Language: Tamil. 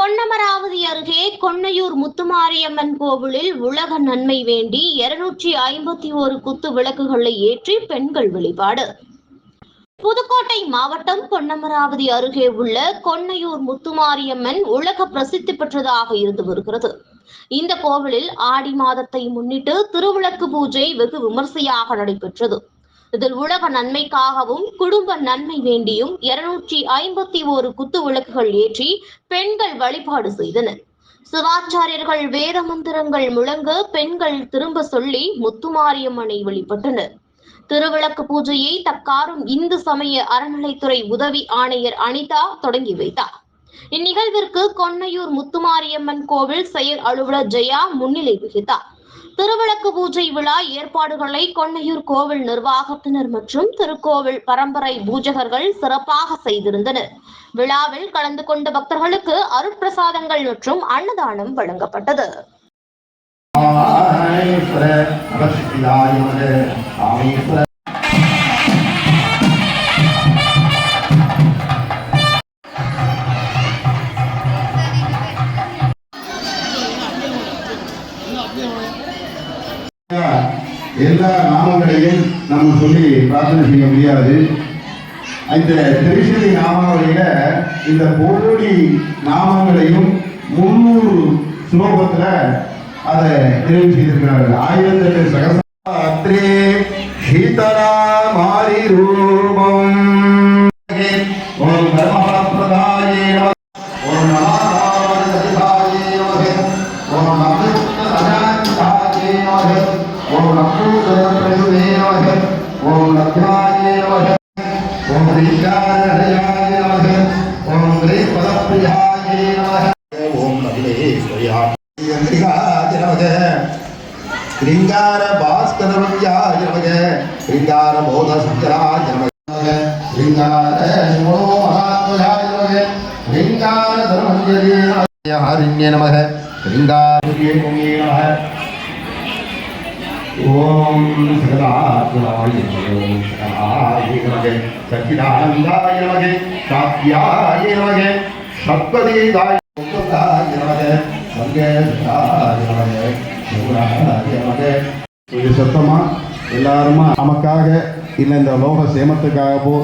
பொன்னமராவதி அருகே கொன்னையூர் முத்துமாரியம்மன் கோவிலில் உலக நன்மை வேண்டி இருநூற்றி ஐம்பத்தி ஒரு குத்து விளக்குகளை ஏற்றி பெண்கள் வழிபாடு. புதுக்கோட்டை மாவட்டம் பொன்னமராவதி அருகே உள்ள கொன்னையூர் முத்துமாரியம்மன் உலக பிரசித்தி பெற்றதாக இருந்து வருகிறது. இந்த கோவிலில் ஆடி மாதத்தை முன்னிட்டு திருவிளக்கு பூஜை வெகு விமர்சையாக நடைபெற்றது. இதில் உலக நன்மைக்காகவும் குடும்ப நன்மை வேண்டியும் இருநூற்றி ஐம்பத்தி ஓரு குத்து விளக்குகள் ஏற்றி பெண்கள் வழிபாடு செய்தனர். சிவாச்சாரியர்கள் வேத மந்திரங்கள் முழங்க பெண்கள் திரும்ப சொல்லி முத்துமாரியம்மனை வழிபட்டனர். திருவிளக்கு பூஜையை தக்காரும் இந்து சமய அறநிலைத்துறை உதவி ஆணையர் அனிதா தொடங்கி வைத்தார். இந்நிகழ்விற்கு கொன்னையூர் முத்துமாரியம்மன் கோவில் செயல் அலுவலர் ஜெயா முன்னிலை வகித்தார். திருவிளக்கு பூஜை விழா ஏற்பாடுகளை கொன்னையூர் கோவில் நிர்வாகத்தினர் மற்றும் திருக்கோவில் பரம்பரை பூஜகர்கள் சிறப்பாக செய்திருந்தனர் விழாவில் கலந்து கொண்ட பக்தர்களுக்கு அருட்பிரசாதங்கள் மற்றும் அன்னதானம் வழங்கப்பட்டது எல்லா நாமங்களையும் நம்ம சொல்லி பிரார்த்தனை செய்ய முடியாது. இந்த திருச்செவி நாமாவளியில இந்த போடி நாமங்களையும் முன்னூறு ஸ்லோகத்துல அதை நிறைவு செய்திருக்கிறார்கள். ஆயிரத்தெட்டு சகசிரே சீதரா மாரி ரூபம். ஓம் தர்மபலப்பிரதாயே ஓம் நம்பூதரபிரயுவே நமக ஓம் லக்ஷ்மாயே நமக ஓம் ஸ்ரீகாரஹயாய நமக ஓம் ஸ்ரீபதப்பிரியாய நமக ஓம் நபிலேஸ்வரியாய நமக லிங்கார பாஸ்கரவியாய நமக லிங்கார போத சங்கராய நமக லிங்கார மனோமகாத்மயாய நமக லிங்கார தர்மஞ்சரி ஹரிண்ய நமக லிங்காரிய முனியே நமக ஓம் சகலாத்மனாய நமக சச்சிதானந்தாய நமக சாத்தியாய நமக சத்பதீதாய முக்தாய சிவராய இது சத்தமா? எல்லாருமா? நமக்காக இல்லை இந்த லோக சேமத்துக்காகவோ